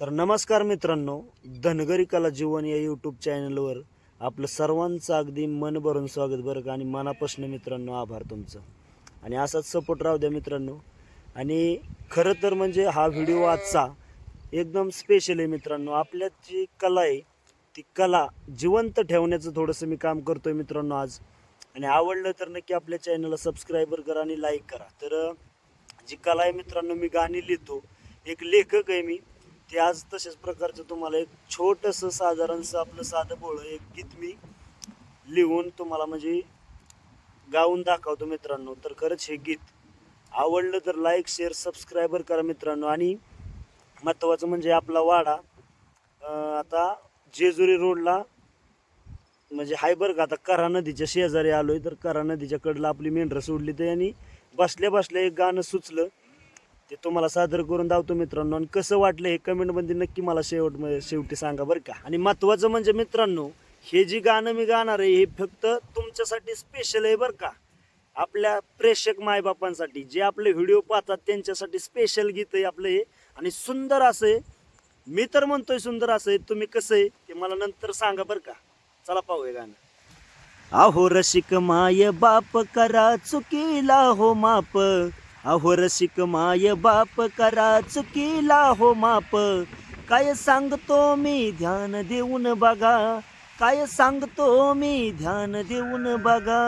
तर नमस्कार मित्रांनो धनगरी कला जीवन या यूट्यूब चॅनलवर आपलं सर्वांचं अगदी मन भरून स्वागत बरं का आणि मनापासून मित्रांनो आभार तुमचं. आणि असाच सपोर्ट राहू द्या मित्रांनो. आणि खरं तर म्हणजे हा व्हिडिओ आजचा एकदम स्पेशल आहे मित्रांनो. आपल्यात जी कला आहे ती कला जिवंत ठेवण्याचं थोडंसं मी काम करतोय मित्रांनो आज. आणि आवडलं तर नक्की आपल्या चॅनलला सबस्क्राईबर करा आणि लाईक करा. तर जी कला आहे मित्रांनो मी गाणी लिहितो. एक लेखक आहे मी. ते आज तशाच प्रकारचं तुम्हाला एक छोटंसं साधारणसं आपलं साधं बोळ एक गीत मी लिहून तुम्हाला म्हणजे गाऊन दाखवतो मित्रांनो. तर खरंच हे गीत आवडलं तर लाईक शेअर सबस्क्रायबर करा मित्रांनो. आणि महत्त्वाचं म्हणजे आपला वाडा आता जेजुरी रोडला म्हणजे हाय बरं का आता करा नदीच्या शेजारी आलोय तर करा नदीच्या कडला आपली मेंढरं सोडली तर आणि बसल्या बसल्या एक गाणं सुचलं. ते तुम्हाला सादर करून दावतो मित्रांनो. आणि कसं वाटलं हे कमेंटमध्ये नक्की मला शेवट शेवटी सांगा बरं का. आणि महत्त्वाचं म्हणजे मित्रांनो हे जी गाणं मी गाणार आहे हे फक्त तुमच्यासाठी स्पेशल आहे बरं का. आपल्या प्रेक्षक मायबापांसाठी जे आपले व्हिडिओ पाहतात त्यांच्यासाठी स्पेशल गीत आहे आपलं हे. आणि सुंदर असं आहे. मी तर म्हणतोय सुंदर असं आहे. तुम्ही कसं आहे ते मला नंतर सांगा बरं का. चला पाहू गाणं. अहो रसिक माय बाप करा चुकीला हो माप. अहो रसिक माय बाप करा चुकीला हो माप. काय सांगतो मी ध्यान देऊन बघा. काय सांगतो मी ध्यान देऊन बघा.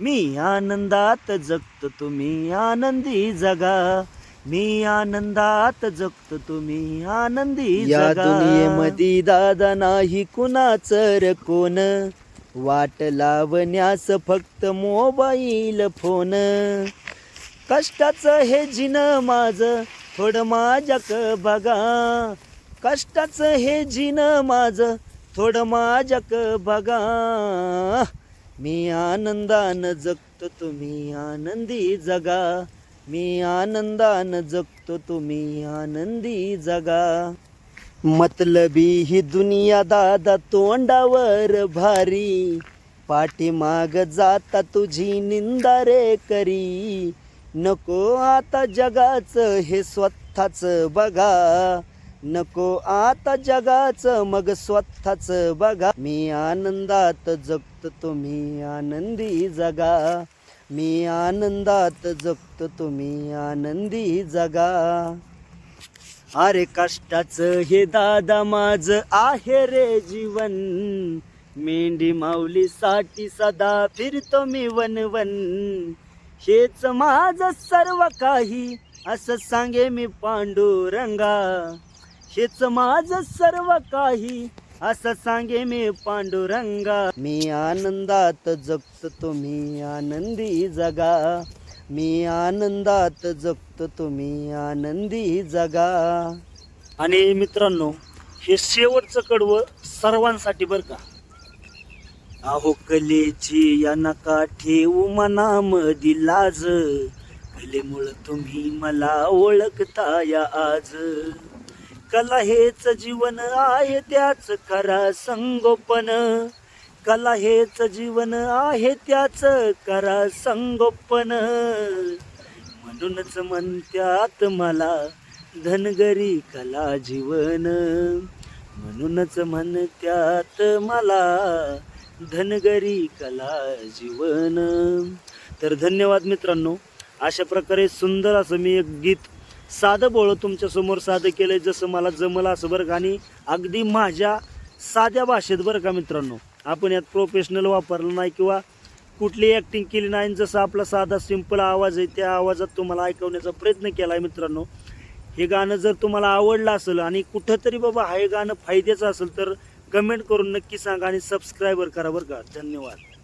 मी आनंदात जगतो तुम्ही आनंदी जगा. मी आनंदात जगतो तुम्ही आनंदी या जगा. दुनियेमध्ये दादा नाही कुणाच र कोण. वाट लावण्यास फक्त मोबाईल फोन. कष्टाचं हे जिन माझ थोडं माझ्याक बघा. कष्टाचं हे जिन माझ थोडं माझ्याक बघा. मी आनंदानं जगतो तुम्ही आनंदी जगा. मी आनंदानं जगतो तुम्ही आनंदी जगा. मतलबी ही दुनिया दादा तोंडावर भारी. पाठीमाग जाता तुझी निंदा रे करी. नको आता जगाचं हे स्वतःच बघा. नको आता जगाचं मग स्वतःच बघा. मी आनंदात जगत तुम्ही आनंदी जगा. मी आनंदात जगत तुम्ही आनंदी जगा. अरे कष्टाचं हे दादा माझ आहे रे जीवन. मेंढी माऊलीसाठी सदा फिरतो मी वन वन हेच माझं सर्व काही असं सांगे मी पांडुरंगा. हेच माझं सर्व काही असं सांगे मी पांडुरंगा. मी आनंदात जगतो तुम्ही आनंदी जगा. मी आनंदात जगतो तुम्ही आनंदी जगा. आणि मित्रांनो हे शेवटचं कडवं सर्वांसाठी बरं का? अहो कलेची या नका ठेवू मनामधी लाज. कलेमुळं तुम्ही मला ओळखता या आज. कला हेच जीवन आहे त्याच खरा संगोपन. कला हेच जीवन आहे त्याच करा संगोपन. म्हणूनच म्हणत्यात मला धनगरी कला जीवन. म्हणूनच म्हणत्यात मला धनगरी कला जीवन. तर धन्यवाद मित्रांनो. अशा प्रकारे सुंदर असं मी एक गीत साधं बोळ तुमच्यासमोर साधं केलं जसं मला जमलं असं बरं का? आणि अगदी माझ्या साध्या भाषेत बरं का मित्रांनो? आपण यात प्रोफेशनल वापरलं नाही किंवा कुठली ॲक्टिंग केली नाही. आणि जसं आपला साधा सिंपल आवाज आहे त्या आवाजात तुम्हाला ऐकवण्याचा प्रयत्न केला आहे मित्रांनो. हे गाणं जर तुम्हाला आवडलं असेल आणि कुठंतरी बाबा हे गाणं फायद्याचं असेल तर कमेंट करून नक्की सांगा आणि सबस्क्राईबर करा बरं का. धन्यवाद.